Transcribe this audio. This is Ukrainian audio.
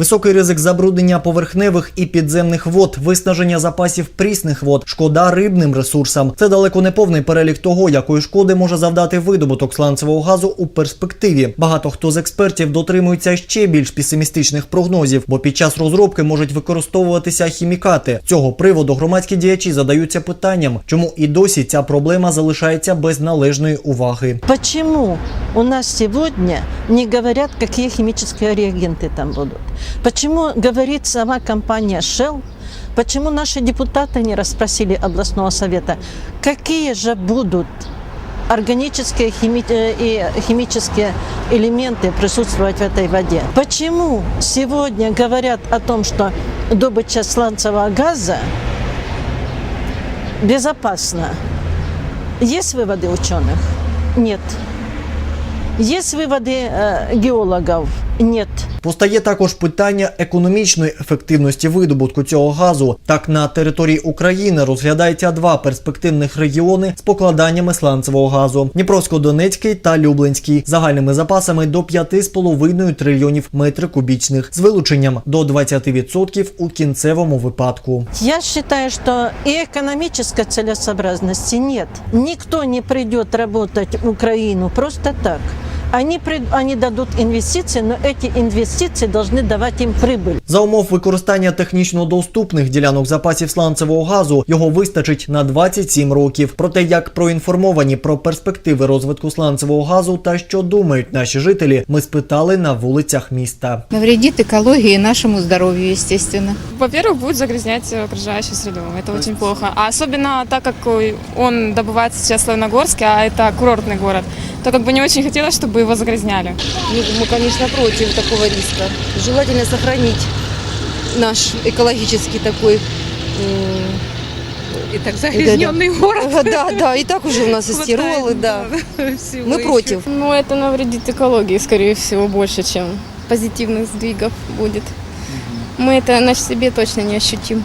Високий ризик забруднення поверхневих і підземних вод, виснаження запасів прісних вод, шкода рибним ресурсам. Це далеко не повний перелік того, якої шкоди може завдати видобуток сланцевого газу у перспективі. Багато хто з експертів дотримується ще більш песимістичних прогнозів, бо під час розробки можуть використовуватися хімікати. Цього приводу громадські діячі задаються питанням, чому і досі ця проблема залишається без належної уваги. Почему у нас сегодня не говорят, какие химические реагенты там будут? Почему говорит сама компания Shell? Почему наши депутаты не расспросили областного совета, какие же будут органические хими- э, и химические элементы присутствовать в этой воде? Почему сегодня говорят о том, что добыча сланцевого газа безопасна? Есть выводы ученых? Нет. Есть выводы э, геологов? Нет. Постає також питання економічної ефективності видобутку цього газу. Так на території України розглядається два перспективних регіони з покладаннями сланцевого газу: Дніпровсько-Донецький та Люблинський, загальними запасами до 5,5 трильйонів метрів кубічних, з вилученням до 20% у кінцевому випадку. Я считаю, что и экономической целесообразности нет. Никто не придет работать в Украину просто так. Они, при- они дадут инвестиции, но эти инвестиции должны давать им прибыль. За умов використання технічно доступних ділянок запасів сланцевого газу його вистачить на 27 років. Про те, як проінформовані про перспективи розвитку сланцевого газу та що думають наші жителі, ми спитали на вулицях міста. Навредит экологии и нашему здоровью, естественно. Во-первых, будет загрязнять э, окружающую среду. Это очень плохо. А особенно так, как э, он добывается сейчас в Славяногорске, а это курортный город, то как бы не очень хотелось, чтобы его загрязняли. Мы, конечно, против такого риска. Желательно сохранить наш экологический такой И так загрязненный город. Да, да, и так уже у нас и стиролы, да. Мы против. Ну, это навредит экологии, скорее всего, больше, чем позитивных сдвигов будет. Мы это на себе точно не ощутим.